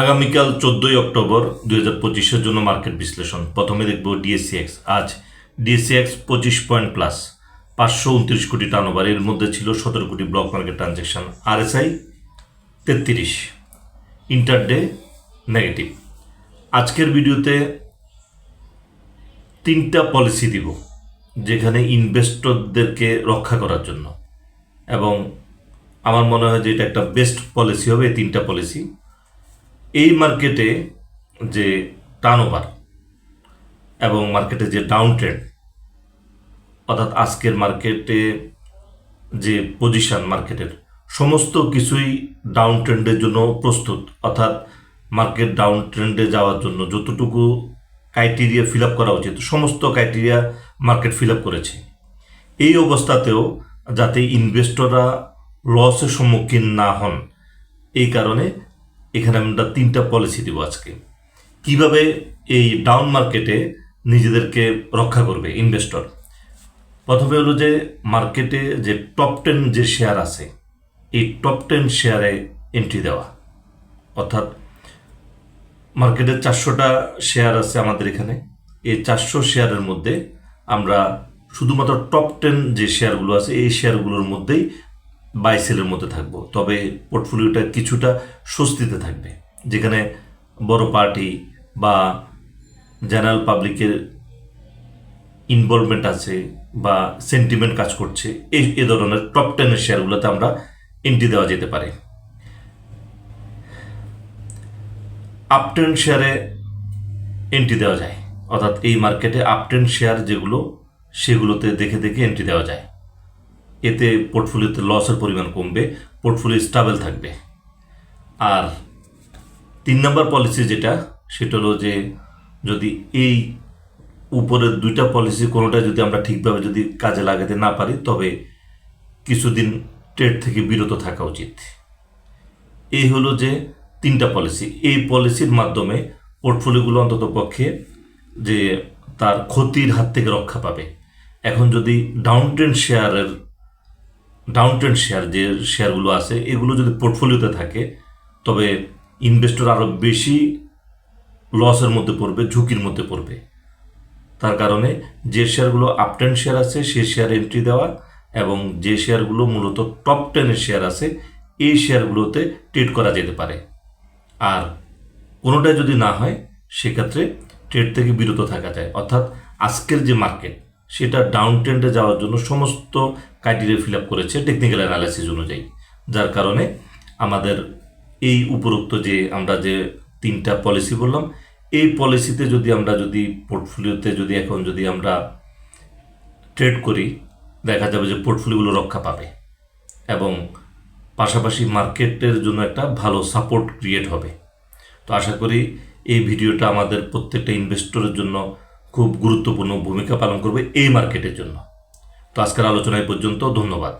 আগামীকাল চোদ্দই অক্টোবর দুই হাজার পঁচিশের জন্য মার্কেট বিশ্লেষণ। প্রথমে দেখব ডিএসসিএক্স আজ ডিএসসিএক্স পঁচিশ পয়েন্ট প্লাস। পাঁচশো উনত্রিশ কোটি টার্নওভার এর মধ্যে ছিল সতেরো কোটি ব্লক মার্কেট ট্রানজ্যাকশন। আরএসআই তেত্রিশ। Intraday negative. আজকের ভিডিওতে তিনটা পলিসি দিব, যেখানে ইনভেস্টরদেরকে রক্ষা করার জন্য। এবং আমার মনে হয় যে এটা একটা বেস্ট পলিসি হবে এই তিনটা পলিসি। এই মার্কেটে যে টার্নওভার এবং মার্কেটে যে ডাউন ট্রেন্ড অর্থাৎ আজকের মার্কেটে যে পজিশন মার্কেটের সমস্ত কিছুই ডাউন ট্রেন্ডের জন্য প্রস্তুত। অর্থাৎ মার্কেট ডাউন ট্রেন্ডে যাওয়ার জন্য যতটুকু ক্রাইটেরিয়া ফিল আপ করা উচিত, সমস্ত ক্রাইটেরিয়া মার্কেট ফিল আপ করেছে। এই অবস্থাতেও যাতে ইনভেস্টররা লসের সম্মুখীন না হন, এই কারণে এখানে আমরা তিনটা পলিসি দিব আজকে। কীভাবে এই ডাউন মার্কেটে নিজেদেরকে রক্ষা করবে ইনভেস্টর প্রথমে হলো যে মার্কেটে যে টপ টেন যে শেয়ার আছে, এই টপ টেন শেয়ারে এন্ট্রি দেওয়া। অর্থাৎ মার্কেটে চারশোটা শেয়ার আছে আমাদের এখানে। এই চারশো শেয়ারের মধ্যে আমরা শুধুমাত্র টপ টেন যে শেয়ারগুলো আছে, এই শেয়ারগুলোর মধ্যেই বাই সেলের মধ্যে থাকব। তবে পোর্টফোলিওটা কিছুটা স্বস্তিতে থাকবে, যেখানে বড় পার্টি বা জেনারেল পাবলিকের ইনভলভমেন্ট আছে বা সেন্টিমেন্ট কাজ করছে, এই, এ ধরনের টপ টেনের শেয়ারগুলোতে আমরা এন্ট্রি দেওয়া যেতে পারে। আপটেন শেয়ারে এন্ট্রি দেওয়া যায়, অর্থাৎ এই মার্কেটে আপটেন শেয়ার যেগুলো, সেগুলোতে দেখে দেখে এন্ট্রি দেওয়া যায়। এতে পোর্টফোলিওতে লসের পরিমাণ কমবে পোর্টফোলিও স্টাবেল থাকবে। আর তিন নম্বর পলিসি যেটা, সেটা হলো যে যদি এই উপরের দুইটা পলিসি কোনোটা যদি আমরা ঠিকভাবে যদি কাজে লাগাতে না পারি, তবে কিছুদিন ট্রেড থেকে বিরত থাকা উচিত। এই হলো যে তিনটা পলিসি এই পলিসির মাধ্যমে পোর্টফোলিওগুলো অন্তত পক্ষে যে তার ক্ষতির হাত থেকে রক্ষা পাবে। এখন যদি ডাউন ট্রেন্ড শেয়ারের ডাউন ট্রেন্ড শেয়ার যে শেয়ারগুলো আছে, এগুলো যদি পোর্টফোলিওতে থাকে, তবে ইনভেস্টর আরও বেশি লসের মধ্যে পড়বে, ঝুঁকির মধ্যে পড়বে। তার কারণে যে শেয়ারগুলো আপটেন শেয়ার আছে, সে শেয়ার এন্ট্রি দেওয়া এবং যে শেয়ারগুলো মূলত টপ টেনের শেয়ার আছে, এই শেয়ারগুলোতে ট্রেড করা যেতে পারে। আর কোনোটাই যদি না হয়, সেক্ষেত্রে ট্রেড থেকে বিরত থাকা যায়। অর্থাৎ আজকের যে মার্কেট সেটা ডাউন ট্রেন্ডে যাওয়ার জন্য সমস্ত ক্রাইটেরিয়া ফিল আপ করেছে টেকনিক্যাল অ্যানালাইসিস অনুযায়ী। যার কারণে আমাদের এই উপরোক্ত যে আমরা যে তিনটা পলিসি বললাম, এই পলিসিতে যদি আমরা যদি পোর্টফোলিওতে যদি এখন যদি আমরা ট্রেড করি, দেখা যাবে যে পোর্টফোলিওগুলো রক্ষা পাবে এবং পাশাপাশি মার্কেটের জন্য একটা ভালো সাপোর্ট ক্রিয়েট হবে। তো আশা করি এই ভিডিওটা আমাদের প্রত্যেকটা ইনভেস্টরের জন্য খুব গুরুত্বপূর্ণ ভূমিকা পালন করবে এই মার্কেটের জন্য। তো আজকের আলোচনায় পর্যন্ত ধন্যবাদ।